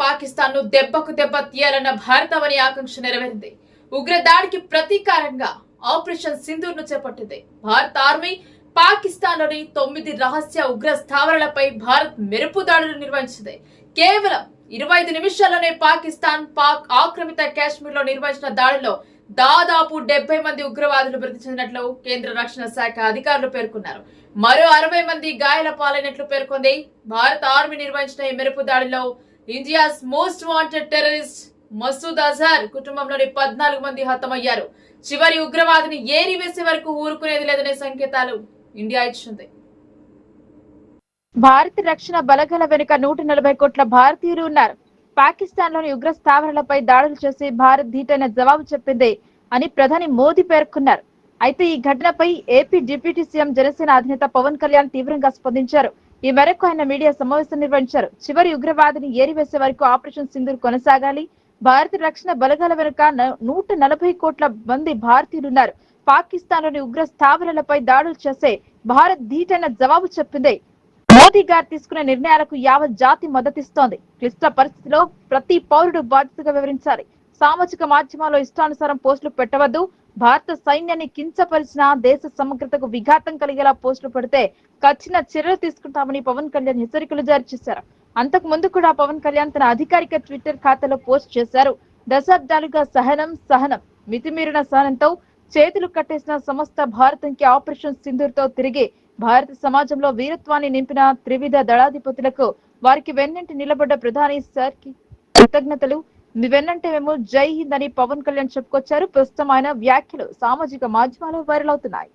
పాకిస్తాన్ను దెబ్బకు దెబ్బ తీయాలన్న భారతవని ఆకాంక్ష నెరవేరింది. ఉగ్రదాడికి ప్రతీకారంగా ఆపరేషన్ సింధూర్ను చేపట్టింది. భారత ఆర్మీ పాకిస్తాన్లోని తొమ్మిది రహస్య ఉగ్ర స్థావరాలపై భారత్ మెరుపు దాడులు నిర్వహించింది. కేవలం ఇరవై ఐదు నిమిషాల్లోనే పాకిస్తాన్ పాక్ ఆక్రమిత కాశ్మీర్లో నిర్వహించిన దాడిలో దాదాపు డెబ్బై మంది ఉగ్రవాదులు మృతి చెందినట్లు కేంద్ర రక్షణ శాఖ అధికారులు పేర్కొన్నారు. మరో అరవై మంది గాయాల పాలైనట్లు పేర్కొంది. భారత ఆర్మీ నిర్వహించిన ఈ మెరుపు దాడిలో India's most wanted terrorist Masood Azhar కుటుంబంలోని పద్నాలుగు మంది హతమయ్యారు. చివరి ఉగ్రవాదిని ఏరివేసే వరకు ఊరుకునేది లేదనే సంకేతాలు ఇండియా ఇచ్చింది. భారత రక్షణ బలగల వెనుక నూట నలభై కోట్ల భారతీయులు ఉన్నారు. పాకిస్తాన్లోని ఉగ్ర స్థావరాలపై దాడులు చేసి భారత్ ధీటైన జవాబు చెప్పింది అని ప్రధాని మోదీ పేర్కొన్నారు. అయితే ఈ ఘటనపై ఏపీ డిప్యూటీ సీఎం జనసేన అధినేత పవన్ కళ్యాణ్ తీవ్రంగా స్పందించారు. ఈ మేరకు ఆయన మీడియా సమావేశం నిర్వహించారు. చివరి ఉగ్రవాదిని ఏరివేసే వరకు ఆపరేషన్ సింధూర్ కొనసాగాలి. భారత రక్షణ బలగాల వెనుక నూట నలభై కోట్ల మంది భారతీయులున్నారు. పాకిస్తాన్లోని ఉగ్ర స్థావరాలపై దాడులు చేసే భారత్ ధీటైన జవాబు చెప్పింది. మోదీ గారు తీసుకునే నిర్ణయాలకు యావత్ జాతి మద్దతిస్తోంది. క్లిష్ట పరిస్థితిలో ప్రతి పౌరుడు బాధ్యతగా వివరించాలి. సామాజిక మాధ్యమాల్లో ఇష్టానుసారం పోస్టులు పెట్టవద్దు. భారత సైన్యాన్ని కించపరిచిన దేశ సమగ్రతకు విఘాతం కలిగేలా పోస్టులు పెడితే కఠిన చర్యలు తీసుకుంటామని పవన్ కళ్యాణ్ హెచ్చరికలు జారీ చేశారు. అంతకు ముందు కూడా పవన్ కళ్యాణ్ తన అధికారిక ట్విట్టర్ ఖాతాలో పోస్ట్ చేశారు. దశాబ్దాలుగా సహనం సహనం మితిమీరిన సహనంతో చేతులు కట్టేసిన సమస్త భారతంకి ఆపరేషన్ సింధూర్తో తిరిగి భారత సమాజంలో వీరత్వాన్ని నింపిన త్రివిధ దళాధిపతులకు వారికి వెన్నంటి నిలబడ్డ ప్రధాని సార్కి కృతజ్ఞతలు. మీ వెన్నంటే మేము జై హింద్ అని పవన్ కళ్యాణ్ చెప్పుకొచ్చారు. ప్రస్తుతం ఆయన వ్యాఖ్యలు సామాజిక మాధ్యమాలు వైరల్ అవుతున్నాయి.